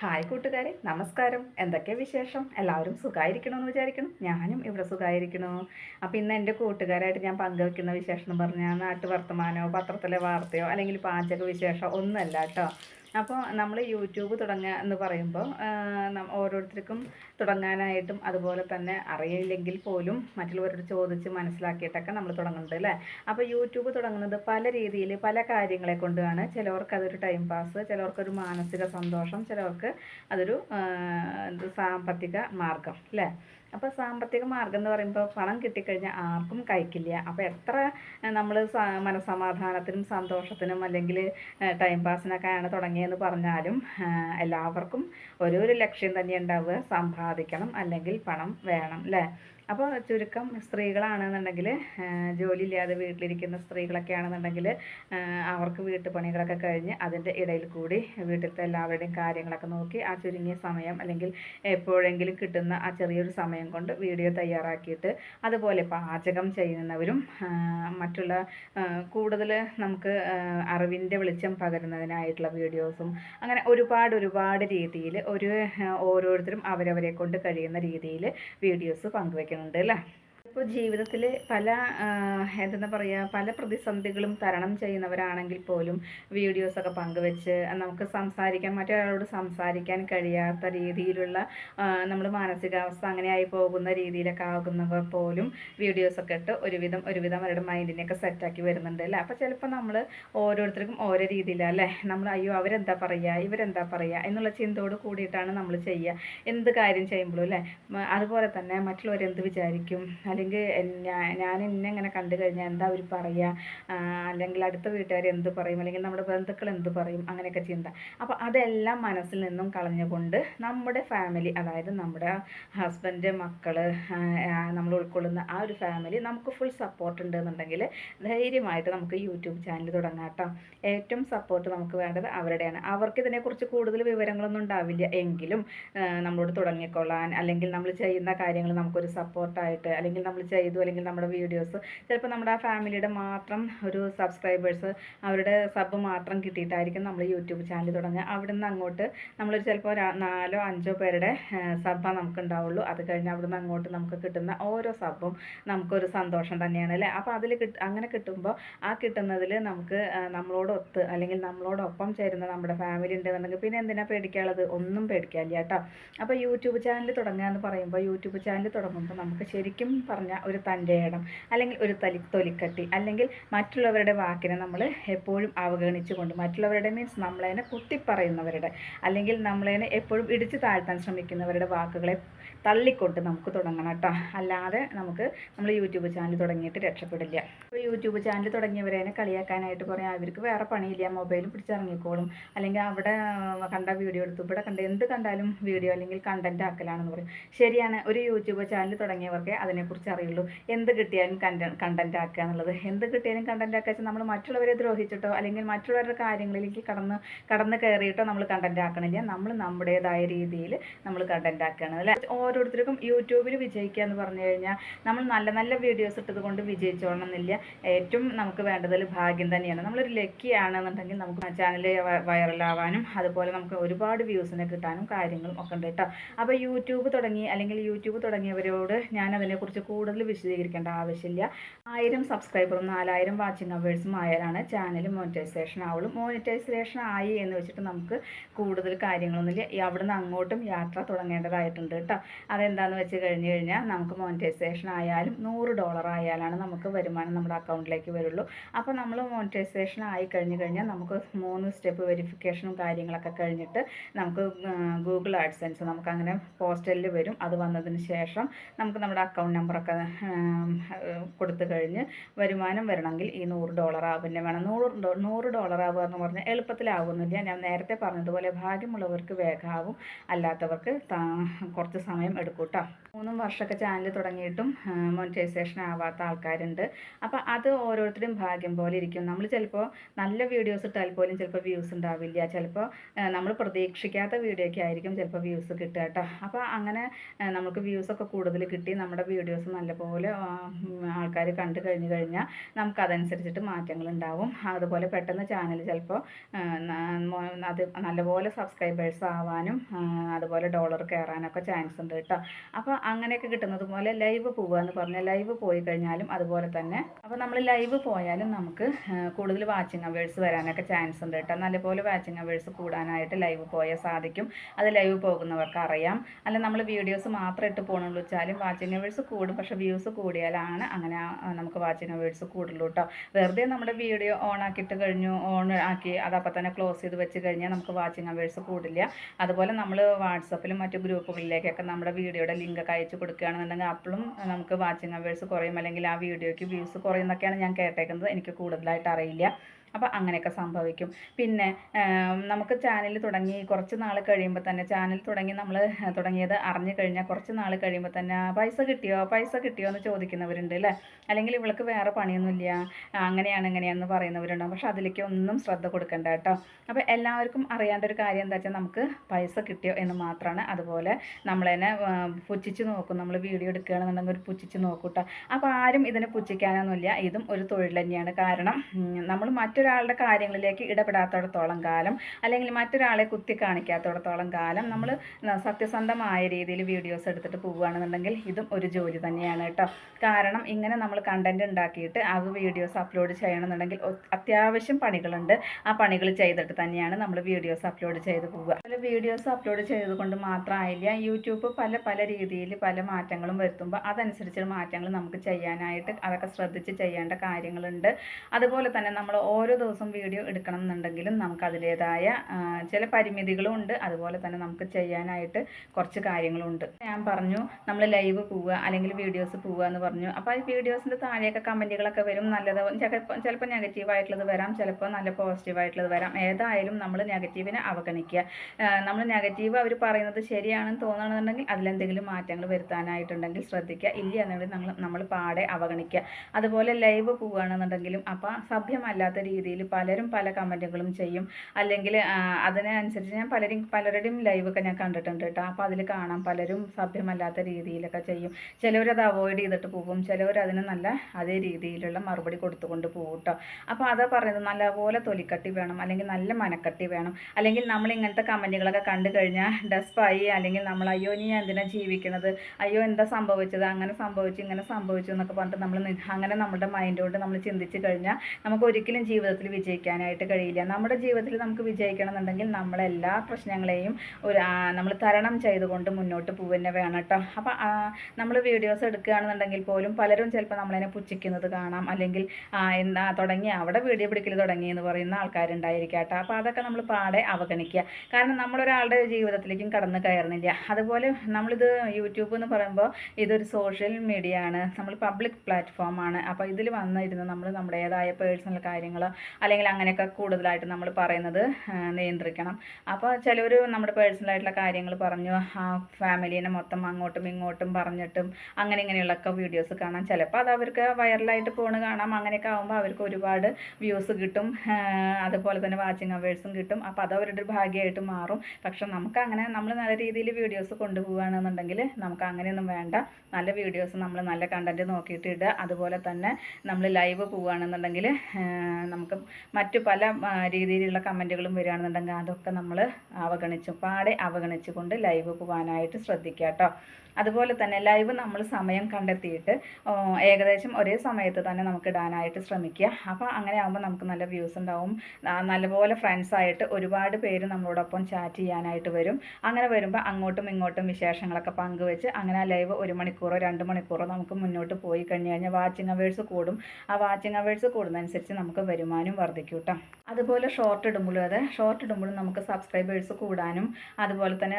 Hi കൂട്ടുകാരെ നമസ്കാരം. എന്തൊക്കെ വിശേഷം? എല്ലാവരും സുഖമായിരിക്കണമെന്ന് വിചാരിക്കണം ഞാനും ഇവിടെ സുഖമായിരിക്കണു അപ്പോൾ ഇന്ന് എന്റെ കൂട്ടുകാരായിട്ട് ഞാൻ പങ്കുവെക്കുന്ന വിശേഷം എന്ന് പറഞ്ഞാൽ നാട്ടു വർത്തമാനമോ പത്രത്തിലെ വാർത്തയോ അല്ലെങ്കിൽ പാചക വിശേഷം ഒന്നുമല്ല കേട്ടോ. അപ്പോൾ നമ്മൾ യൂട്യൂബ് തുടങ്ങുക എന്ന് പറയുമ്പോൾ ഓരോരുത്തർക്കും തുടങ്ങാനായിട്ടും അതുപോലെ തന്നെ അറിയില്ലെങ്കിൽ പോലും മറ്റുള്ളവരോട് ചോദിച്ച് മനസ്സിലാക്കിയിട്ടൊക്കെ നമ്മൾ തുടങ്ങുന്നുണ്ട് അല്ലേ? അപ്പോൾ യൂട്യൂബ് തുടങ്ങുന്നത് പല രീതിയിൽ പല കാര്യങ്ങളെ കൊണ്ടാണ്. ചിലവർക്ക് അതൊരു ടൈം പാസ് ചിലവർക്കൊരു മാനസിക സന്തോഷം ചിലവർക്ക് അതൊരു സാമ്പത്തിക മാർഗം അല്ലേ? അപ്പോൾ സാമ്പത്തിക മാർഗം എന്ന് പറയുമ്പോൾ പണം കിട്ടിക്കഴിഞ്ഞാൽ ആർക്കും കഴിക്കില്ല. അപ്പോൾ എത്ര നമ്മൾ മനസമാധാനത്തിനും സന്തോഷത്തിനും അല്ലെങ്കിൽ ടൈം പാസിനൊക്കെയാണ് തുടങ്ങിയെന്ന് പറഞ്ഞാലും എല്ലാവർക്കും ഒരു ലക്ഷ്യം തന്നെ ഉണ്ടാവുക. സമ്പാദിക്കണം അല്ലെങ്കിൽ പണം വേണം അല്ലേ അപ്പോൾ ചുരുക്കം സ്ത്രീകളാണെന്നുണ്ടെങ്കിൽ ജോലിയില്ലാതെ വീട്ടിലിരിക്കുന്ന സ്ത്രീകളൊക്കെ ആണെന്നുണ്ടെങ്കിൽ അവർക്ക് വീട്ടുപണികളൊക്കെ കഴിഞ്ഞ് അതിന്റെ ഇടയിൽ കൂടി വീട്ടിലത്തെ എല്ലാവരുടെയും കാര്യങ്ങളൊക്കെ നോക്കി ആ ചുരുങ്ങിയ സമയം അല്ലെങ്കിൽ എപ്പോഴെങ്കിലും കിട്ടുന്ന ആ ചെറിയൊരു സമയം കൊണ്ട് വീഡിയോ തയ്യാറാക്കിയിട്ട് അതുപോലെ പാചകം ചെയ്യുന്നവരും മറ്റുള്ള കൂടുതൽ നമുക്ക് അറിവിന്റെ വെളിച്ചം പകരുന്നതിനായിട്ടുള്ള വീഡിയോസും അങ്ങനെ ഒരുപാട് ഒരുപാട് രീതിയിൽ ഒരു ഓരോരുത്തരും അവരവരെ കൊണ്ട് കഴിയുന്ന രീതിയിൽ വീഡിയോസ് പങ്കുവെക്കുന്നുണ്ട് അല്ലേ ഇപ്പോൾ ജീവിതത്തിൽ പല എന്തെന്ന് പറയുക പല പ്രതിസന്ധികളും തരണം ചെയ്യുന്നവരാണെങ്കിൽ പോലും വീഡിയോസൊക്കെ പങ്കുവെച്ച് നമുക്ക് സംസാരിക്കാൻ മറ്റൊരാളോട് സംസാരിക്കാൻ കഴിയാത്ത രീതിയിലുള്ള നമ്മൾ മാനസികാവസ്ഥ അങ്ങനെ ആയി പോകുന്ന രീതിയിലൊക്കെ ആകുന്നവർ പോലും വീഡിയോസൊക്കെ ഇട്ട് ഒരുവിധം ഒരുവിധം അവരുടെ മൈൻഡിനെയൊക്കെ സെറ്റാക്കി വരുന്നുണ്ട് അല്ലേ? അപ്പോൾ ചിലപ്പോൾ നമ്മൾ ഓരോരുത്തർക്കും ഓരോ രീതിയിലാണ് അല്ലേ? നമ്മൾ അയ്യോ അവരെന്താ പറയുക ഇവരെന്താ പറയുക എന്നുള്ള ചിന്തയോട് കൂടിയിട്ടാണ് നമ്മൾ ചെയ്യുക എന്ത് കാര്യം ചെയ്യുമ്പോഴും അല്ലേ? അതുപോലെ തന്നെ മറ്റുള്ളവരെന്ത് വിചാരിക്കും? അല്ലെങ്കിൽ ഞാൻ എന്നെ ഇങ്ങനെ കണ്ടു കഴിഞ്ഞാൽ എന്താ അവർ പറയുക അല്ലെങ്കിൽ അടുത്ത വീട്ടുകാർ എന്ത് പറയും? അല്ലെങ്കിൽ നമ്മുടെ ബന്ധുക്കൾ എന്ത് പറയും? അങ്ങനെയൊക്കെ ചിന്ത. അപ്പോൾ അതെല്ലാം മനസ്സിൽ നിന്നും കളഞ്ഞുകൊണ്ട് നമ്മുടെ ഫാമിലി അതായത് നമ്മുടെ ഹസ്ബൻഡ് മക്കൾ നമ്മൾ ഉൾക്കൊള്ളുന്ന ആ ഒരു ഫാമിലി നമുക്ക് ഫുൾ സപ്പോർട്ട് ഉണ്ടെന്നുണ്ടെങ്കിൽ ധൈര്യമായിട്ട് നമുക്ക് യൂട്യൂബ് ചാനൽ തുടങ്ങാം കേട്ടോ. ഏറ്റവും സപ്പോർട്ട് നമുക്ക് വേണ്ടത് അവരുടെയാണ്. അവർക്ക് ഇതിനെക്കുറിച്ച് കൂടുതൽ വിവരങ്ങളൊന്നും ഉണ്ടാവില്ല. എങ്കിലും നമ്മളോട് തുടങ്ങിക്കൊള്ളാൻ അല്ലെങ്കിൽ നമ്മൾ ചെയ്യുന്ന കാര്യങ്ങൾ നമുക്കൊരു സപ്പോർട്ടായിട്ട് അല്ലെങ്കിൽ നമ്മൾ ചെയ്തു അല്ലെങ്കിൽ നമ്മുടെ വീഡിയോസ് ചിലപ്പോൾ നമ്മുടെ ആ ഫാമിലിയുടെ മാത്രം ഒരു സബ്സ്ക്രൈബേഴ്സ് അവരുടെ സബ് മാത്രം കിട്ടിയിട്ടായിരിക്കും നമ്മൾ യൂട്യൂബ് ചാനൽ തുടങ്ങുക. അവിടെ നിന്ന് അങ്ങോട്ട് നമ്മൾ ചിലപ്പോൾ നാലോ അഞ്ചോ പേരുടെ സബ്ബാ നമുക്ക് ഉണ്ടാവുള്ളൂ അത് കഴിഞ്ഞ് അവിടെ നിന്ന് അങ്ങോട്ട് നമുക്ക് കിട്ടുന്ന ഓരോ സബ്ബും നമുക്കൊരു സന്തോഷം തന്നെയാണ് അല്ലേ? അപ്പോൾ അതിൽ അങ്ങനെ കിട്ടുമ്പോൾ ആ കിട്ടുന്നതിൽ നമുക്ക് നമ്മളോടൊത്ത് അല്ലെങ്കിൽ നമ്മളോടൊപ്പം ചേരുന്ന നമ്മുടെ ഫാമിലി ഉണ്ടെന്നുണ്ടെങ്കിൽ പിന്നെ എന്തിനാ പേടിക്കാനുള്ളത്? ഒന്നും പേടിക്കാനില്ല കേട്ടോ. അപ്പോൾ യൂട്യൂബ് ചാനൽ തുടങ്ങുക എന്ന് പറയുമ്പോൾ യൂട്യൂബ് ചാനൽ തുടങ്ങുമ്പോൾ നമുക്ക് ശരിക്കും പറഞ്ഞ ഒരു തന്റെ അല്ലെങ്കിൽ ഒരു തലി തൊലിക്കട്ടി അല്ലെങ്കിൽ മറ്റുള്ളവരുടെ വാക്കിനെ നമ്മൾ എപ്പോഴും അവഗണിച്ചുകൊണ്ട് മറ്റുള്ളവരുടെ മീൻസ് നമ്മളതിനെ കുത്തിപ്പറയുന്നവരുടെ അല്ലെങ്കിൽ നമ്മളതിനെ എപ്പോഴും ഇടിച്ചു താഴ്ത്താൻ ശ്രമിക്കുന്നവരുടെ വാക്കുകളെ തള്ളിക്കൊണ്ട് നമുക്ക് തുടങ്ങണം കേട്ടോ. അല്ലാതെ നമുക്ക് നമ്മൾ യൂട്യൂബ് ചാനൽ തുടങ്ങിയിട്ട് രക്ഷപ്പെടില്ല. ഇപ്പോൾ യൂട്യൂബ് ചാനൽ തുടങ്ങിയവരെ കളിയാക്കാനായിട്ട് പറയാം അവർക്ക് വേറെ പണിയില്ല. മൊബൈൽ പിടിച്ചിറങ്ങിക്കോളും അല്ലെങ്കിൽ അവിടെ കണ്ട വീഡിയോ എടുത്തു. ഇവിടെ കണ്ട എന്ത് കണ്ടാലും വീഡിയോ അല്ലെങ്കിൽ കണ്ടന്റ് ആക്കലാണെന്ന് പറയും. ശരിയാണ്. ഒരു യൂട്യൂബ് ചാനൽ തുടങ്ങിയവർക്ക് അതിനെക്കുറിച്ച് അറിയുള്ളൂ. എന്ത് കിട്ടിയാലും കണ്ട കണ്ടന്റ് ആക്കുക എന്നുള്ളത്. എന്ത് കിട്ടിയാലും കണ്ടന്റ് ആക്കുക വെച്ചാൽ നമ്മൾ മറ്റുള്ളവരെ ദ്രോഹിച്ചിട്ടോ അല്ലെങ്കിൽ മറ്റുള്ളവരുടെ കാര്യങ്ങളിലേക്ക് കടന്ന് കടന്ന് കയറിയിട്ടോ നമ്മൾ കണ്ടന്റ് ആക്കണില്ല. നമ്മൾ നമ്മുടേതായ രീതിയിൽ നമ്മൾ കണ്ടന്റ് ആക്കുകയാണ് അല്ലേ? ഓരോരുത്തർക്കും യൂട്യൂബിൽ വിജയിക്കുക എന്ന് പറഞ്ഞു കഴിഞ്ഞാൽ നമ്മൾ നല്ല നല്ല വീഡിയോസ് ഇട്ടത് കൊണ്ട് വിജയിച്ചോളണം എന്നില്ല ഏറ്റവും നമുക്ക് വേണ്ടതിൽ ഭാഗ്യം തന്നെയാണ്. നമ്മളൊരു ലക്കി ആണെന്നുണ്ടെങ്കിൽ നമുക്ക് ചാനൽ വൈറലാവാനും അതുപോലെ നമുക്ക് ഒരുപാട് വ്യൂസിനെ കിട്ടാനും കാര്യങ്ങളും ഒക്കെ ഉണ്ട് കേട്ടോ. അപ്പോൾ യൂട്യൂബ് തുടങ്ങി അല്ലെങ്കിൽ യൂട്യൂബ് തുടങ്ങിയവരോട് ഞാൻ അതിനെക്കുറിച്ച് കൂടുതൽ വിശദീകരിക്കേണ്ട ആവശ്യമില്ല. ആയിരം സബ്സ്ക്രൈബറും നാലായിരം വാച്ചിങ് അവേഴ്സും ആയാലാണ് ചാനൽ മോണിറ്റൈസേഷൻ ആവുള്ളൂ. മോണിറ്റൈസേഷൻ ആയി എന്ന് വെച്ചിട്ട് നമുക്ക് കൂടുതൽ കാര്യങ്ങളൊന്നുമില്ല. അവിടെ അവിടുന്ന് അങ്ങോട്ടും യാത്ര തുടങ്ങേണ്ടതായിട്ടുണ്ട് കേട്ടോ. അതെന്താന്ന് വെച്ച് കഴിഞ്ഞ് കഴിഞ്ഞാൽ നമുക്ക് മോണിറ്റൈസേഷൻ ആയാലും നൂറ് ഡോളർ ആയാലാണ് നമുക്ക് വരുമാനം നമ്മുടെ അക്കൗണ്ടിലേക്ക് വരുള്ളൂ. അപ്പോൾ നമ്മൾ മോണിറ്റൈസേഷൻ ആയി കഴിഞ്ഞ് കഴിഞ്ഞാൽ നമുക്ക് മൂന്ന് സ്റ്റെപ്പ് വെരിഫിക്കേഷനും കാര്യങ്ങളൊക്കെ കഴിഞ്ഞിട്ട് നമുക്ക് ഗൂഗിൾ ആഡ്സെൻസ് നമുക്ക് അങ്ങനെ പോസ്റ്റലിൽ വരും. അത് വന്നതിന് ശേഷം നമുക്ക് നമ്മുടെ അക്കൗണ്ട് നമ്പറൊക്കെ കൊടുത്തു കഴിഞ്ഞ് വരുമാനം വരണമെങ്കിൽ ഈ നൂറ് ഡോളർ ആവുന്നെ വേണം നൂറ് നൂറ് ഡോളർ ആവുക എന്ന് പറഞ്ഞാൽ എളുപ്പത്തിലാവുന്നില്ല. ഞാൻ നേരത്തെ പറഞ്ഞതുപോലെ ഭാഗ്യമുള്ളവർക്ക് വേഗമാവും അല്ലാത്തവർക്ക് കുറച്ച് സമയം എടുക്കും കേട്ടോ മൂന്നും വർഷമൊക്കെ ചാനൽ തുടങ്ങിയിട്ടും മോണിറ്റൈസേഷൻ ആവാത്ത ആൾക്കാരുണ്ട്. അപ്പോൾ അത് ഓരോരുത്തരും ഭാഗ്യം പോലെ ഇരിക്കും. നമ്മൾ ചിലപ്പോൾ നല്ല വീഡിയോസ് ഇട്ടാൽ പോലും ചിലപ്പോൾ വ്യൂസ് ഉണ്ടാവില്ല. ചിലപ്പോൾ നമ്മൾ പ്രതീക്ഷിക്കാത്ത വീഡിയോയ്ക്ക് ആയിരിക്കും ചിലപ്പോൾ വ്യൂസ് കിട്ടുക കേട്ടോ. അപ്പോൾ അങ്ങനെ നമുക്ക് വ്യൂസൊക്കെ കൂടുതൽ കിട്ടി. നമ്മുടെ വീഡിയോസ് നല്ലപോലെ ആൾക്കാർ കണ്ടു കഴിഞ്ഞു കഴിഞ്ഞാൽ നമുക്ക് അതനുസരിച്ചിട്ട് മാറ്റങ്ങൾ ഉണ്ടാവും. അതുപോലെ പെട്ടെന്ന് ചാനൽ ചിലപ്പോൾ അത് നല്ലപോലെ സബ്സ്ക്രൈബേഴ്സ് ആവാനും അതുപോലെ ഡോളർ കയറാനൊക്കെ ചാൻസ് ഉണ്ട് കേട്ടോ. അപ്പോൾ അങ്ങനെയൊക്കെ കിട്ടുന്നത് പോലെ ലൈവ് പോവുക എന്ന് പറഞ്ഞാൽ ലൈവ് പോയി കഴിഞ്ഞാലും അതുപോലെ തന്നെ. അപ്പോൾ നമ്മൾ ലൈവ് പോയാലും നമുക്ക് കൂടുതൽ വാച്ചിങ് അവേഴ്സ് വരാനൊക്കെ ചാൻസ് ഉണ്ട് കേട്ടോ. നല്ലപോലെ വാച്ചിങ് അവേഴ്സ് കൂടാനായിട്ട് ലൈവ് പോയാൽ സാധിക്കും. അത് ലൈവ് പോകുന്നവർക്ക് അറിയാം. അല്ല നമ്മൾ വീഡിയോസ് മാത്രം ഇട്ട് പോകണമെന്ന് വെച്ചാലും വാച്ചിങ് അവേഴ്സ് കൂടും. പക്ഷെ വ്യൂസ് കൂടിയാലാണ് അങ്ങനെ നമുക്ക് വാച്ചിങ് അവേഴ്സ് കൂടുള്ളൂ കേട്ടോ. വെറുതെ നമ്മുടെ വീഡിയോ ഓൺ ആക്കിയിട്ട് കഴിഞ്ഞു ഓൺ ആക്കി അതപ്പോൾ തന്നെ ക്ലോസ് ചെയ്ത് വെച്ച് കഴിഞ്ഞാൽ നമുക്ക് വാച്ചിങ് അവേഴ്സ് കൂടില്ല. അതുപോലെ നമ്മൾ വാട്സപ്പിലും മറ്റു ഗ്രൂപ്പുകളിലേക്കൊക്കെ നമ്മുടെ വീഡിയോയുടെ ലിങ്ക് ഒക്കെ അയച്ചു കൊടുക്കുകയാണെന്നുണ്ടെങ്കിൽ അപ്പോഴും നമുക്ക് വാച്ചിങ് അവേഴ്സ് കുറയും. അല്ലെങ്കിൽ ആ വീഡിയോയ്ക്ക് വ്യൂസ് കുറയും എന്നൊക്കെയാണ് ഞാൻ കേട്ടേക്കുന്നത്. എനിക്ക് കൂടുതലായിട്ട് അറിയില്ല. അപ്പോൾ അങ്ങനെയൊക്കെ സംഭവിക്കും. പിന്നെ നമുക്ക് ചാനൽ തുടങ്ങി കുറച്ച് നാൾ കഴിയുമ്പോൾ തന്നെ ചാനൽ തുടങ്ങി നമ്മൾ തുടങ്ങിയത് അറിഞ്ഞു കഴിഞ്ഞാൽ കുറച്ച് നാൾ കഴിയുമ്പോൾ തന്നെ പൈസ കിട്ടിയോ? പൈസ കിട്ടിയോ? എന്ന് ചോദിക്കുന്നവരുണ്ട് അല്ലേ അല്ലെങ്കിൽ ഇവൾക്ക് വേറെ പണിയൊന്നുമില്ല അങ്ങനെയാണ് ഇങ്ങനെയാണെന്ന് പറയുന്നവരുണ്ട് പക്ഷെ അതിലേക്ക് ഒന്നും ശ്രദ്ധ കൊടുക്കണ്ട കേട്ടോ. അപ്പോൾ എല്ലാവർക്കും അറിയേണ്ട ഒരു കാര്യം എന്താ വെച്ചാൽ നമുക്ക് പൈസ കിട്ടിയോ എന്ന് മാത്രമാണ് അതുപോലെ നമ്മൾ പുച്ഛിച്ച് നോക്കും. നമ്മൾ വീഡിയോ എടുക്കുകയാണെന്നുണ്ടെങ്കിൽ ഒരു പുച്ഛിച്ച് നോക്കൂട്ടോ. അപ്പോൾ ആരും ഇതിനെ പുച്ഛിക്കാനൊന്നുമില്ല. ഇതും ഒരു തൊഴിൽ തന്നെയാണ്. കാരണം നമ്മൾ മറ്റൊരാളുടെ കാര്യങ്ങളിലേക്ക് ഇടപെടാത്തിടത്തോളം കാലം അല്ലെങ്കിൽ മറ്റൊരാളെ കുത്തി കാണിക്കാത്തിടത്തോളം കാലം നമ്മൾ സത്യസന്ധമായ രീതിയിൽ വീഡിയോസ് എടുത്തിട്ട് പോവുകയാണെന്നുണ്ടെങ്കിൽ ഇതും ഒരു ജോലി തന്നെയാണ് കേട്ടോ. കാരണം ഇങ്ങനെ നമ്മൾ കണ്ടന്റ് ഉണ്ടാക്കിയിട്ട് അത് വീഡിയോസ് അപ്ലോഡ് ചെയ്യണമെന്നുണ്ടെങ്കിൽ അത്യാവശ്യം പണികളുണ്ട്. ആ പണികൾ ചെയ്തിട്ട് തന്നെയാണ് നമ്മൾ വീഡിയോസ് അപ്ലോഡ് ചെയ്ത് പോവുക. അതുപോലെ വീഡിയോസ് അപ്ലോഡ് ചെയ്തുകൊണ്ട് മാത്രമായില്ല യൂട്യൂബ് പല പല രീതിയിൽ പല മാറ്റങ്ങളും വരുത്തുമ്പോൾ അതനുസരിച്ചുള്ള മാറ്റങ്ങൾ നമുക്ക് ചെയ്യാനായിട്ട് അതൊക്കെ ശ്രദ്ധിച്ച് ചെയ്യേണ്ട കാര്യങ്ങളുണ്ട്. അതുപോലെ തന്നെ നമ്മൾ ഓരോ ദിവസം വീഡിയോ എടുക്കണം എന്നുണ്ടെങ്കിലും നമുക്ക് അതിന്റേതായ ചില പരിമിതികളും ഉണ്ട്. അതുപോലെ തന്നെ നമുക്ക് ചെയ്യാനായിട്ട് കുറച്ച് കാര്യങ്ങളുണ്ട്. ഞാൻ പറഞ്ഞു നമ്മൾ ലൈവ് പോവുക അല്ലെങ്കിൽ വീഡിയോസ് പോവുക എന്ന് പറഞ്ഞു. അപ്പോൾ ഈ വീഡിയോസിന്റെ താഴെയൊക്കെ കമന്റുകളൊക്കെ വരും. നല്ലത് ചിലപ്പോൾ നെഗറ്റീവായിട്ടുള്ളത് വരാം. ചിലപ്പോൾ നല്ല പോസിറ്റീവായിട്ടുള്ളത് വരാം. ഏതായാലും നമ്മൾ നെഗറ്റീവിനെ അവഗണിക്കുക. നമ്മൾ നെഗറ്റീവ് അവർ പറയുന്നത് ശരിയാണെന്ന് തോന്നുകയാണെന്നുണ്ടെങ്കിൽ അതിലെന്തെങ്കിലും മാറ്റങ്ങൾ വരുത്താനായിട്ടുണ്ടെങ്കിൽ ശ്രദ്ധിക്കുക. ഇല്ല എന്നുണ്ടെങ്കിൽ നമ്മൾ നമ്മൾ പാടെ അവഗണിക്കുക. അതുപോലെ ലൈവ് പോവുകയാണെന്നുണ്ടെങ്കിലും അപ്പോൾ സഭ്യമല്ലാത്ത രീതിയിൽ പലരും പല കമന്റുകളും ചെയ്യും. അല്ലെങ്കിൽ അതിനനുസരിച്ച് ഞാൻ പലരും പലരുടെയും ലൈവൊക്കെ ഞാൻ കണ്ടിട്ടുണ്ട് കേട്ടോ. അപ്പോൾ അതിൽ കാണാം പലരും സഭ്യമല്ലാത്ത രീതിയിലൊക്കെ ചെയ്യും. ചിലവരത് അവോയ്ഡ് ചെയ്തിട്ട് പോകും ചിലവർ അതിന് നല്ല അതേ രീതിയിലുള്ള മറുപടി കൊടുത്തുകൊണ്ട് പോകും കേട്ടോ. അപ്പോൾ അതാ പറയുന്നത് നല്ലപോലെ തൊലിക്കട്ടി വേണം. അല്ലെങ്കിൽ നല്ല മനക്കട്ടി വേണം. അല്ലെങ്കിൽ നമ്മൾ ഇങ്ങനത്തെ കമന്റുകളൊക്കെ കണ്ടു കഴിഞ്ഞാൽ ഡെസ്പായി. അല്ലെങ്കിൽ നമ്മൾ അയ്യോ നീ എന്തിനാ ജീവിക്കണത് അയ്യോ എന്താ സംഭവിച്ചത്? അങ്ങനെ സംഭവിച്ചു ഇങ്ങനെ സംഭവിച്ചു എന്നൊക്കെ പറഞ്ഞിട്ട് നമ്മൾ അങ്ങനെ നമ്മുടെ മൈൻഡ് കൊണ്ട് നമ്മൾ ചിന്തിച്ചു കഴിഞ്ഞാൽ നമുക്ക് ഒരിക്കലും ജീവിതത്തിൽ വിജയിക്കാനായിട്ട് കഴിയില്ല. നമ്മുടെ ജീവിതത്തിൽ നമുക്ക് വിജയിക്കണം എന്നുണ്ടെങ്കിൽ നമ്മളെല്ലാ പ്രശ്നങ്ങളെയും ഒരു നമ്മൾ തരണം ചെയ്തുകൊണ്ട് മുന്നോട്ട് പോവുന്നെ വേണം കേട്ടോ അപ്പോൾ നമ്മൾ വീഡിയോസ് എടുക്കുകയാണെന്നുണ്ടെങ്കിൽ പോലും പലരും ചിലപ്പോൾ നമ്മളതിനെ പുച്ഛിക്കുന്നത് കാണാം. അല്ലെങ്കിൽ എന്താ തുടങ്ങി അവിടെ വീഡിയോ പിടിക്കൽ തുടങ്ങി എന്ന് പറയുന്ന ആൾക്കാരുണ്ടായിരിക്കാം കേട്ടോ അപ്പോൾ അതൊക്കെ നമ്മൾ പാടെ അവഗണിക്കുക. കാരണം നമ്മളൊരാളുടെ ജീവിതത്തിലേക്കും കടന്നു കയറുന്നില്ല. അതുപോലെ നമ്മളിത് യൂട്യൂബ് എന്ന് പറയുമ്പോൾ ഇതൊരു സോഷ്യൽ മീഡിയ ആണ് നമ്മൾ പബ്ലിക് പ്ലാറ്റ്ഫോമാണ്. അപ്പോൾ ഇതിൽ വന്നിരുന്ന് നമ്മൾ നമ്മുടേതായ പേഴ്സണൽ കാര്യങ്ങൾ അല്ലെങ്കിൽ അങ്ങനെയൊക്കെ കൂടുതലായിട്ട് നമ്മൾ പറയുന്നത് നിയന്ത്രിക്കണം. അപ്പോൾ ചിലവർ നമ്മുടെ പേഴ്സണലായിട്ടുള്ള കാര്യങ്ങൾ പറഞ്ഞു ആ ഫാമിലീനെ മൊത്തം അങ്ങോട്ടും ഇങ്ങോട്ടും പറഞ്ഞിട്ടും അങ്ങനെ ഇങ്ങനെയുള്ളൊക്കെ വീഡിയോസ് കാണാം. ചിലപ്പോൾ അത് അവർക്ക് വൈറലായിട്ട് പോണ് കാണാം. അങ്ങനെയൊക്കെ ആകുമ്പോൾ അവർക്ക് ഒരുപാട് വ്യൂസ് കിട്ടും. അതുപോലെ തന്നെ വാച്ചിങ് അവേഴ്സും കിട്ടും. അപ്പോൾ അത് അവരുടെ ഒരു ഭാഗ്യമായിട്ട് മാറും. പക്ഷെ നമുക്ക് അങ്ങനെ നമ്മൾ നല്ല രീതിയിൽ വീഡിയോസ് കൊണ്ടുപോവുകയാണെന്നുണ്ടെങ്കിൽ നമുക്ക് അങ്ങനെയൊന്നും വേണ്ട. നല്ല വീഡിയോസ് നമ്മൾ നല്ല കണ്ടന്റ് നോക്കിയിട്ട് ഇടുക. അതുപോലെ തന്നെ നമ്മൾ ലൈവ് പോവുകയാണെന്നുണ്ടെങ്കിൽ നമുക്ക് മറ്റു പല രീതിയിലുള്ള കമന്റുകളും വരികയാണെന്നുണ്ടെങ്കിൽ അതൊക്കെ നമ്മൾ അവഗണിച്ചു പാടെ അവഗണിച്ചുകൊണ്ട് ലൈവ് പോകാനായിട്ട് ശ്രദ്ധിക്കുക കേട്ടോ അതുപോലെ തന്നെ ലൈവ് നമ്മൾ സമയം കണ്ടെത്തിയിട്ട് ഏകദേശം ഒരേ സമയത്ത് തന്നെ നമുക്ക് ഇടാനായിട്ട് ശ്രമിക്കുക. അപ്പോൾ അങ്ങനെ ആകുമ്പോൾ നമുക്ക് നല്ല വ്യൂസ് ഉണ്ടാവും. നല്ലപോലെ ഫ്രണ്ട്സായിട്ട് ഒരുപാട് പേര് നമ്മളോടൊപ്പം ചാറ്റ് ചെയ്യാനായിട്ട് വരും. അങ്ങനെ വരുമ്പോൾ അങ്ങോട്ടും ഇങ്ങോട്ടും വിശേഷങ്ങളൊക്കെ പങ്കുവെച്ച് അങ്ങനെ ലൈവ് ഒരു മണിക്കൂറോ രണ്ട് മണിക്കൂറോ നമുക്ക് മുന്നോട്ട് പോയി കഴിഞ്ഞ് കഴിഞ്ഞാൽ വാച്ചിങ് അവേഴ്സ് കൂടും. ആ വാച്ചിങ് അവേഴ്സ് കൂടുന്നതനുസരിച്ച് നമുക്ക് വരുമാനം വർദ്ധിക്കും കേട്ടോ അതുപോലെ ഷോർട്ട് ഇടുമ്പോഴും അതെ ഷോർട്ട് ഇടുമ്പോഴും നമുക്ക് സബ്സ്ക്രൈബേഴ്സ് കൂടാനും അതുപോലെ തന്നെ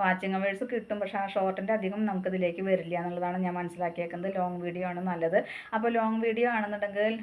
വാച്ചിങ് അവേഴ്സ് കിട്ടും. പക്ഷേ ആ ഷോർട്ടിന്റെ അധികം നമുക്കിതിലേക്ക് വരില്ല എന്നുള്ളതാണ് ഞാൻ മനസ്സിലാക്കിയേക്കുന്നത്. ലോങ് വീഡിയോ ആണ് നല്ലത്. അപ്പോൾ ലോങ് വീഡിയോ ആണെന്നുണ്ടെങ്കിൽ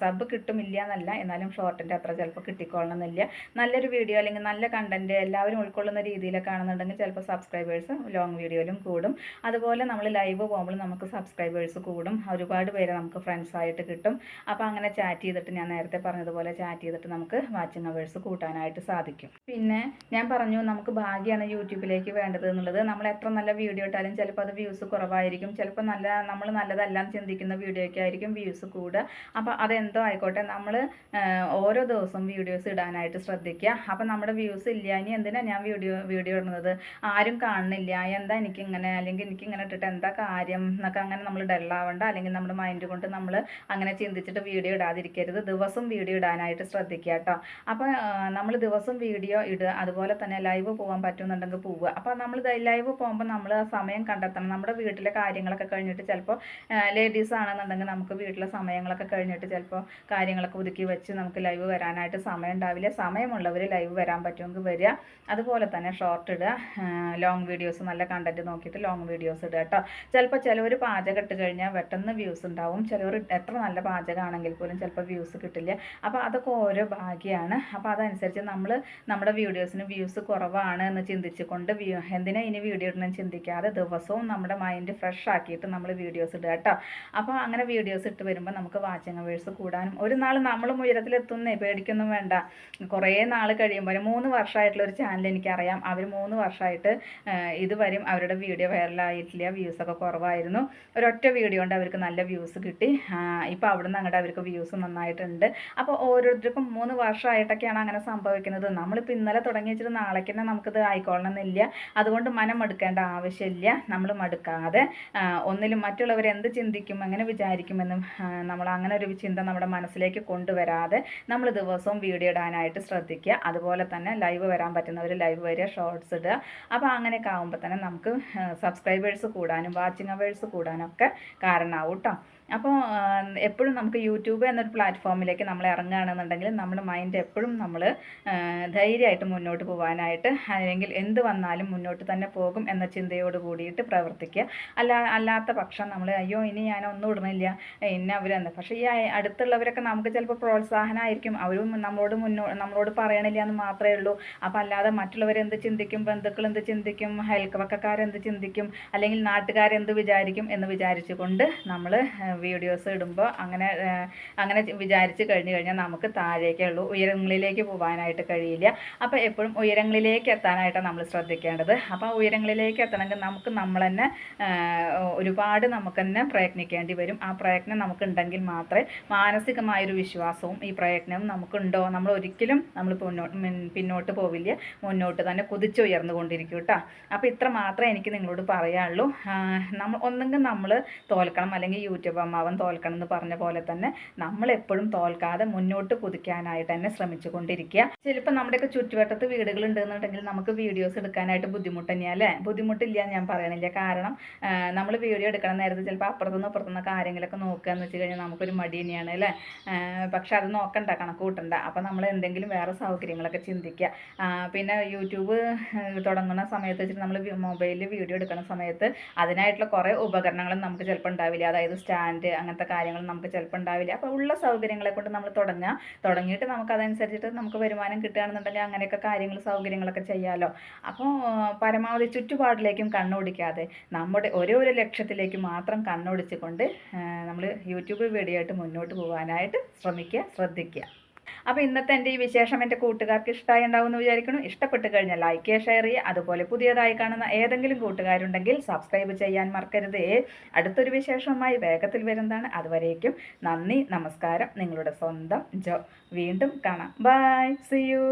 സബ് കിട്ടുമില്ല എന്നല്ല. എന്നാലും ഷോർട്ടിന്റെ അത്ര ചിലപ്പോൾ കിട്ടിക്കൊള്ളണമെന്നില്ല. നല്ലൊരു വീഡിയോ അല്ലെങ്കിൽ നല്ല കണ്ടന്റ് എല്ലാവരും ഉൾക്കൊള്ളുന്ന രീതിയിലൊക്കെ ആണെന്നുണ്ടെങ്കിൽ ചിലപ്പോൾ സബ്സ്ക്രൈബേഴ്സ് ലോങ് വീഡിയോയിലും കൂടും. അതുപോലെ നമ്മൾ ലൈവ് പോകുമ്പോൾ നമുക്ക് സബ്സ്ക്രൈബേഴ്സ് കൂടും. ഒരുപാട് പേരെ നമുക്ക് ഫ്രണ്ട്സ് ആയിട്ട് കിട്ടും. അപ്പോൾ അങ്ങനെ ചാറ്റ് ചെയ്തിട്ട് ഞാൻ നേരത്തെ പറഞ്ഞതുപോലെ ചാറ്റ് ചെയ്തിട്ട് നമുക്ക് വാച്ചിങ് അവേഴ്സ് കൂട്ടാനായിട്ട് സാധിക്കും. പിന്നെ ഞാൻ പറഞ്ഞു നമുക്ക് ഭാഗ്യമാണ് യൂട്യൂബിലേക്ക് വേണ്ടത് എന്നുള്ളത്. നമ്മൾ എത്ര നല്ല വീഡിയോ ഇട്ടാലും ചിലപ്പോൾ അത് വ്യൂസ് കുറവായിരിക്കും. ചിലപ്പോൾ നല്ല നമ്മൾ നല്ലതല്ലാന്ന് ചിന്തിക്കുന്ന വീഡിയോയ്ക്ക് ആയിരിക്കും വ്യൂസ് കൂടുക. അപ്പോൾ അതെന്തോ ആയിക്കോട്ടെ നമ്മൾ ഓരോ ദിവസവും വീഡിയോസ് ഇടാനായിട്ട് ശ്രദ്ധിക്കുക. അപ്പോൾ നമ്മുടെ വ്യൂസ് ഇല്ല ഇനി എന്തിനാണ് ഞാൻ വീഡിയോ വീഡിയോ ഇടുന്നത്? ആരും കാണുന്നില്ല എന്താ എനിക്കിങ്ങനെ അല്ലെങ്കിൽ എനിക്കിങ്ങനെ ഇട്ടിട്ട് എന്താ കാര്യം എന്നൊക്കെ അങ്ങനെ നമ്മൾ ഡെല്ലാവേണ്ട അല്ലെങ്കിൽ നമ്മുടെ മൈൻഡ് കൊണ്ട് നമ്മൾ അങ്ങനെ ചിന്തിച്ചിട്ട് വീഡിയോ ഇടാതിരിക്കരുത്. ദിവസം വീഡിയോ ഇടാനായിട്ട് ശ്രദ്ധിക്കുക കേട്ടോ. അപ്പോൾ നമ്മൾ ദിവസം വീഡിയോ ഇടുക. അതുപോലെ തന്നെ ലൈവ് പോകാൻ പറ്റുന്നുണ്ടെങ്കിൽ പോവുക. അപ്പോൾ നമ്മൾ ലൈവ് പോകുമ്പോൾ നമ്മൾ ആ സമയം കണ്ടെത്തണം. നമ്മുടെ വീട്ടിലെ കാര്യങ്ങളൊക്കെ കഴിഞ്ഞിട്ട് ചിലപ്പോൾ ലേഡീസ് ആണെന്നുണ്ടെങ്കിൽ നമുക്ക് വീട്ടിലെ സമയങ്ങളൊക്കെ കഴിഞ്ഞിട്ട് ചിലപ്പോൾ കാര്യങ്ങളൊക്കെ ഒതുക്കി വെച്ച് നമുക്ക് ലൈവ് വരാനായിട്ട് സമയം ഉണ്ടാവില്ല. സമയമുള്ളവർ ലൈവ് വരാൻ പറ്റുമെങ്കിൽ വരിക. അതുപോലെ തന്നെ ഷോർട്ട് ഇടുക. ലോങ് വീഡിയോസ് നല്ല കണ്ടന്റ് നോക്കിയിട്ട് ലോങ് വീഡിയോസ് ഇടുക കേട്ടോ ചിലപ്പോൾ ചിലവർ പാചകം ഇട്ട് കഴിഞ്ഞാൽ പെട്ടെന്ന് വ്യൂസ് ഉണ്ടാവും. ചിലവർ എത്ര നല്ല പാചകമാണെങ്കിൽ പോലും ചിലപ്പോൾ വ്യൂസ് കിട്ടില്ല. അപ്പോൾ അതൊക്കെ ഓരോ ഭാഗ്യമാണ് അപ്പോൾ അതനുസരിച്ച് നമ്മൾ നമ്മുടെ വീഡിയോസിന് വ്യൂസ് കുറവാണ് എന്ന് ചിന്തിച്ചുകൊണ്ട് എന്തിനാ ഇനി വീഡിയോ ഇടണം ചിന്തിക്കാതെ ദിവസവും നമ്മുടെ മൈൻഡ് ഫ്രഷ് ആക്കിയിട്ട് നമ്മൾ വീഡിയോസ് ഇടുക കേട്ടോ. അപ്പോൾ അങ്ങനെ വീഡിയോസ് ഇട്ട് വരുമ്പോൾ നമുക്ക് വാച്ചിങ് വേഴ്സ് കൂടാനും. ഒരു നാൾ നമ്മളും ഉയരത്തിലെത്തുന്നേ പേടിക്കൊന്നും വേണ്ട. കുറേ നാൾ കഴിയുമ്പോൾ മൂന്ന് വർഷമായിട്ടുള്ള ഒരു ചാനൽ എനിക്കറിയാം. അവർ മൂന്ന് വർഷമായിട്ട് ഇതുവരെയും അവരുടെ വീഡിയോ വൈറലായിട്ടില്ല വ്യൂസൊക്കെ കുറവായിരുന്നു. ഒരൊറ്റ വീഡിയോ കൊണ്ട് അവർക്ക് നല്ല വ്യൂസ് കിട്ടി. ഇപ്പോൾ അവിടുന്ന് അങ്ങോട്ട് അവർക്ക് വ്യൂസ് നന്നായിട്ടുണ്ട്. അപ്പോൾ ഓരോരുത്തർക്കും മൂന്ന് വർഷമായിട്ടൊക്കെയാണ് അങ്ങനെ സംഭവിക്കുന്നത്. നമ്മളിപ്പോൾ ഇന്നലെ തുടങ്ങി വെച്ചിട്ട് നാളേക്ക് തന്നെ നമുക്കിത് ആയിക്കൊള്ളണമെന്നില്ല അതുകൊണ്ട് മനം എടുക്കേണ്ട ആവശ്യമില്ല. നമ്മൾ മടുക്കാതെ ഒന്നിലും മറ്റുള്ളവർ എന്ത് ചിന്തിക്കും എങ്ങനെ വിചാരിക്കുമെന്നും നമ്മൾ അങ്ങനെ ഒരു ചിന്ത നമ്മുടെ മനസ്സിലേക്ക് കൊണ്ടുവരാതെ നമ്മൾ ദിവസവും വീഡിയോ ഇടാനായിട്ട് ശ്രദ്ധിക്കുക. അതുപോലെ തന്നെ ലൈവ് വരാൻ പറ്റുന്നവർ ലൈവ് വരിക ഷോർട്സ് ഇടുക. അപ്പോൾ അങ്ങനെയൊക്കെ ആകുമ്പോൾ തന്നെ നമുക്ക് സബ്സ്ക്രൈബേഴ്സ് കൂടാനും വാച്ചിങ് അവേഴ്സ് കൂടാനൊക്കെ കാരണമാവും കേട്ടോ അപ്പോൾ എപ്പോഴും നമുക്ക് യൂട്യൂബ് എന്നൊരു പ്ലാറ്റ്ഫോമിലേക്ക് നമ്മൾ ഇറങ്ങുകയാണെന്നുണ്ടെങ്കിൽ നമ്മുടെ മൈൻഡ് എപ്പോഴും നമ്മൾ ധൈര്യമായിട്ട് മുന്നോട്ട് പോകാനായിട്ട് അല്ലെങ്കിൽ എന്ത് വന്നാലും മുന്നോട്ട് തന്നെ പോകും എന്ന ചിന്തയോട് കൂടിയിട്ട് പ്രവർത്തിക്കുക. അല്ല അല്ലാത്ത പക്ഷം നമ്മൾ അയ്യോ ഇനി ഞാൻ ഒന്നും ഇടുന്നില്ല ഇന്ന അവരെന്താ പക്ഷേ ഈ അടുത്തുള്ളവരൊക്കെ നമുക്ക് ചിലപ്പോൾ പ്രോത്സാഹനമായിരിക്കും അവരും നമ്മളോട് മുന്നോ നമ്മളോട് പറയണില്ല എന്ന് മാത്രമേ ഉള്ളൂ. അപ്പോൾ അല്ലാതെ മറ്റുള്ളവരെന്ത് ചിന്തിക്കും? ബന്ധുക്കൾ എന്ത് ചിന്തിക്കും? അയൽക്കവക്കാരെന്ത് ചിന്തിക്കും? അല്ലെങ്കിൽ നാട്ടുകാരെന്ത് വിചാരിക്കും എന്ന് വിചാരിച്ചുകൊണ്ട് നമ്മൾ വീഡിയോസ് ഇടുമ്പോൾ അങ്ങനെ അങ്ങനെ വിചാരിച്ച് കഴിഞ്ഞ് കഴിഞ്ഞാൽ നമുക്ക് താഴേക്കുള്ളൂ ഉയരങ്ങളിലേക്ക് പോകാനായിട്ട് കഴിയില്ല. അപ്പോൾ എപ്പോഴും ഉയരങ്ങളിലേക്ക് എത്താനായിട്ടാണ് നമ്മൾ ശ്രദ്ധിക്കേണ്ടത്. അപ്പോൾ ഉയരങ്ങളിലേക്ക് എത്തണമെങ്കിൽ നമുക്ക് നമ്മൾ തന്നെ ഒരുപാട് നമുക്ക് തന്നെ പ്രയത്നിക്കേണ്ടി വരും. ആ പ്രയത്നം നമുക്കുണ്ടെങ്കിൽ മാത്രമേ മാനസികമായൊരു വിശ്വാസവും ഈ പ്രയത്നവും നമുക്കുണ്ടോ? നമ്മൾ ഒരിക്കലും നമ്മൾ പിന്നോട്ട് പോവില്ല. മുന്നോട്ട് തന്നെ കുതിച്ചുയർന്നു കൊണ്ടിരിക്കും കേട്ടോ അപ്പോൾ ഇത്ര മാത്രമേ എനിക്ക് നിങ്ങളോട് പറയാനുള്ളൂ. നമ്മൾ ഒന്നെങ്കിൽ നമ്മൾ തോൽക്കണം. അല്ലെങ്കിൽ യൂട്യൂബ് അമ്മാവൻ തോൽക്കണം എന്ന് പറഞ്ഞ പോലെ തന്നെ നമ്മൾ എപ്പോഴും തോൽക്കാതെ മുന്നോട്ട് കുതിക്കാനായിട്ട് തന്നെ ശ്രമിച്ചു കൊണ്ടിരിക്കുക. ചിലപ്പോൾ നമ്മുടെയൊക്കെ ചുറ്റുവട്ടത്ത് വീടുകൾ ഉണ്ടെന്നുണ്ടെങ്കിൽ നമുക്ക് വീഡിയോസ് എടുക്കാനായിട്ട് ബുദ്ധിമുട്ട് തന്നെയാണ് അല്ലേ? ബുദ്ധിമുട്ടില്ല ഞാൻ പറയണില്ല കാരണം നമ്മൾ വീഡിയോ എടുക്കണ നേരത്തെ ചിലപ്പോൾ അപ്പുറത്തുനിന്ന് അപ്പുറത്തുനിന്ന് കാര്യങ്ങളൊക്കെ നോക്കുക എന്ന് വെച്ച് കഴിഞ്ഞാൽ നമുക്കൊരു മടി തന്നെയാണ് അല്ലേ? പക്ഷെ അത് നോക്കണ്ട കണക്ക് കൂട്ടണ്ട. അപ്പോൾ നമ്മൾ എന്തെങ്കിലും വേറെ സൗകര്യങ്ങളൊക്കെ ചിന്തിക്കുക പിന്നെ യൂട്യൂബ് തുടങ്ങുന്ന സമയത്ത് വെച്ചിട്ട് നമ്മൾ മൊബൈലിൽ വീഡിയോ എടുക്കുന്ന സമയത്ത് അതിനായിട്ടുള്ള കുറേ ഉപകരണങ്ങളും നമുക്ക് ചിലപ്പോൾ ഉണ്ടാവില്ല. അതായത് സ്റ്റാൻഡ് അങ്ങനത്തെ കാര്യങ്ങൾ നമുക്ക് ചിലപ്പോൾ ഉണ്ടാവില്ല. അപ്പോൾ ഉള്ള സൗകര്യങ്ങളെ കൊണ്ട് നമ്മൾ തുടങ്ങുക തുടങ്ങിയിട്ട് നമുക്ക് അതനുസരിച്ചിട്ട് നമുക്ക് വരുമാനം കിട്ടുകയാണെന്നുണ്ടെങ്കിൽ അങ്ങനെയൊക്കെ കാര്യങ്ങൾ സൗകര്യങ്ങളൊക്കെ ചെയ്യാമല്ലോ അപ്പോൾ പരമാവധി ചുറ്റുപാടിലേക്കും കണ്ണോടിക്കാതെ നമ്മുടെ ഓരോ ഒരു ലക്ഷ്യത്തിലേക്ക് മാത്രം കണ്ണോടിച്ചുകൊണ്ട് നമ്മൾ യൂട്യൂബ് വീഡിയോ ആയിട്ട് മുന്നോട്ട് പോകാനായിട്ട് ശ്രമിക്കുക ശ്രദ്ധിക്കുക. അപ്പോൾ ഇന്നത്തെ എന്റെ ഈ വിശേഷം എന്റെ കൂട്ടുകാർക്ക് ഇഷ്ടമായി ഉണ്ടാവും എന്ന് വിചാരിക്കണം ഇഷ്ടപ്പെട്ട് കഴിഞ്ഞാൽ ലൈക്ക് ചെയ്യുക ഷെയർ ചെയ്യുക. അതുപോലെ പുതിയതായി കാണുന്ന ഏതെങ്കിലും കൂട്ടുകാരുണ്ടെങ്കിൽ സബ്സ്ക്രൈബ് ചെയ്യാൻ മറക്കരുത്. അടുത്തൊരു വിശേഷവുമായി വേഗത്തിൽ വരുന്നതാണ്. അതുവരേക്കും നന്ദി നമസ്കാരം. നിങ്ങളുടെ സ്വന്തം ജോ. വീണ്ടും കാണാം. By C U